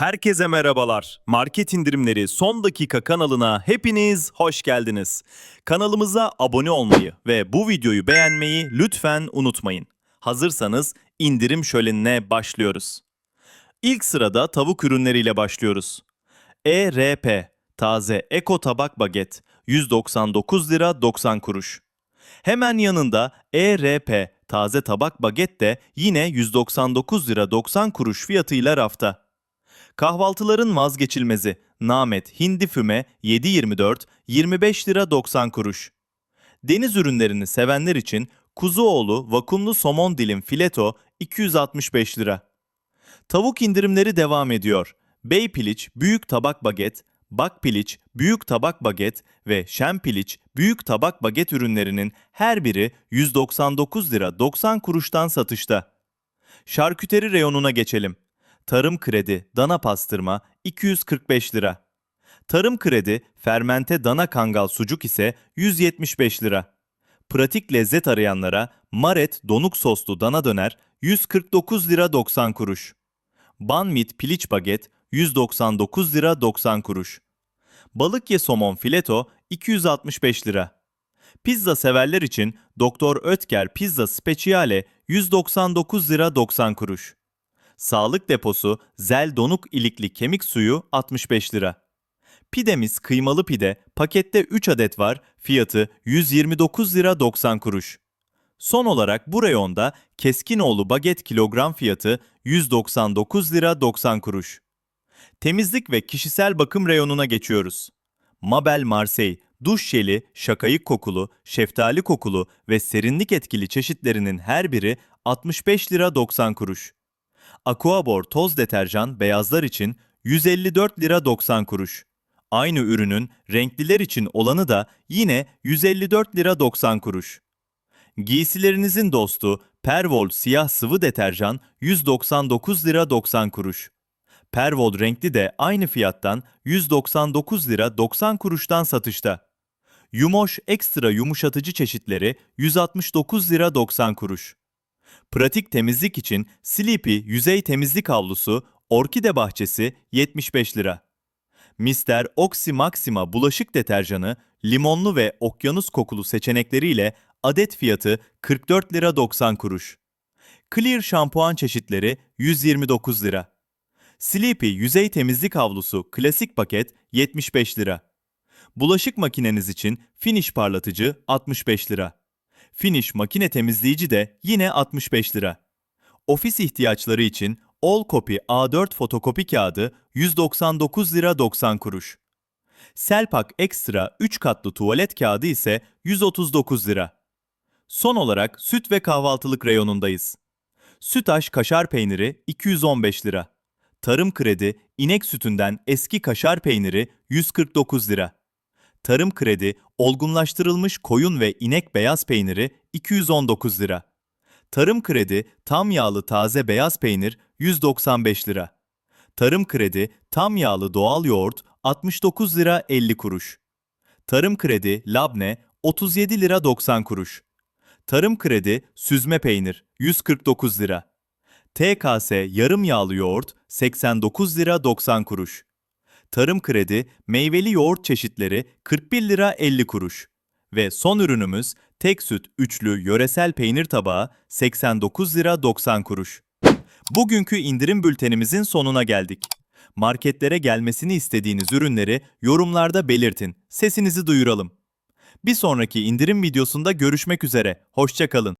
Herkese merhabalar. Market indirimleri son dakika kanalına hepiniz hoş geldiniz. Kanalımıza abone olmayı ve bu videoyu beğenmeyi lütfen unutmayın. Hazırsanız indirim şölenine başlıyoruz. İlk sırada tavuk ürünleriyle başlıyoruz. ERP taze eko tabak baget 199 lira 90 kuruş. Hemen yanında ERP taze tabak baget de yine 199 lira 90 kuruş fiyatıyla rafta. Kahvaltıların vazgeçilmezi Namet Hindi Füme 7.24 25 lira 90 kuruş. Deniz ürünlerini sevenler için Kuzuoğlu vakumlu somon dilim fileto 265 lira. Tavuk indirimleri devam ediyor. Bey piliç büyük tabak baget, bak piliç büyük tabak baget ve şen piliç büyük tabak baget ürünlerinin her biri 199 lira 90 kuruştan satışta. Şarküteri reyonuna geçelim. Tarım kredi dana pastırma 245 lira. Tarım kredi fermente dana kangal sucuk ise 175 lira. Pratik lezzet arayanlara Maret donuk soslu dana döner 149 lira 90 kuruş. Banmit piliç baget 199 lira 90 kuruş. Balık ye somon fileto 265 lira. Pizza severler için Doktor Ötker Pizza Speciale 199 lira 90 kuruş. Sağlık deposu Zel Donuk ilikli kemik suyu 65 lira. Pidemiz kıymalı pide pakette 3 adet var fiyatı 129 lira 90 kuruş. Son olarak bu reyonda Keskinoğlu baget kilogram fiyatı 199 lira 90 kuruş. Temizlik ve kişisel bakım reyonuna geçiyoruz. Mabel Marseille, duş jeli, şakayık kokulu, şeftali kokulu ve serinlik etkili çeşitlerinin her biri 65 lira 90 kuruş. Aquabor toz deterjan beyazlar için 154 lira 90 kuruş. Aynı ürünün renkliler için olanı da yine 154 lira 90 kuruş. Giysilerinizin dostu Pervol siyah sıvı deterjan 199 lira 90 kuruş. Pervol renkli de aynı fiyattan 199 lira 90 kuruştan satışta. Yumoş ekstra yumuşatıcı çeşitleri 169 lira 90 kuruş. Pratik temizlik için Sleepy yüzey temizlik havlusu Orkide Bahçesi 75 lira. Mister Oxy Maxima bulaşık deterjanı limonlu ve okyanus kokulu seçenekleriyle adet fiyatı 44 lira 90 kuruş. Clear şampuan çeşitleri 129 lira. Sleepy yüzey temizlik havlusu klasik paket 75 lira. Bulaşık makineniz için Finish parlatıcı 65 lira. Finish makine temizleyici de yine 65 lira. Ofis ihtiyaçları için All Copy A4 fotokopi kağıdı 199 lira 90 kuruş. Selpak Extra 3 katlı tuvalet kağıdı ise 139 lira. Son olarak süt ve kahvaltılık reyonundayız. Sütaş kaşar peyniri 215 lira. Tarım kredi inek sütünden eski kaşar peyniri 149 lira. Tarım kredi olgunlaştırılmış koyun ve inek beyaz peyniri 219 lira. Tarım kredi tam yağlı taze beyaz peynir 195 lira. Tarım kredi tam yağlı doğal yoğurt 69 lira 50 kuruş. Tarım kredi labne 37 lira 90 kuruş. Tarım kredi süzme peynir 149 lira. TKS yarım yağlı yoğurt 89 lira 90 kuruş. Tarım kredi meyveli yoğurt çeşitleri 41 lira 50 kuruş. Ve son ürünümüz tek süt üçlü yöresel peynir tabağı 89 lira 90 kuruş. Bugünkü indirim bültenimizin sonuna geldik. Marketlere gelmesini istediğiniz ürünleri yorumlarda belirtin. Sesinizi duyuralım. Bir sonraki indirim videosunda görüşmek üzere. Hoşçakalın.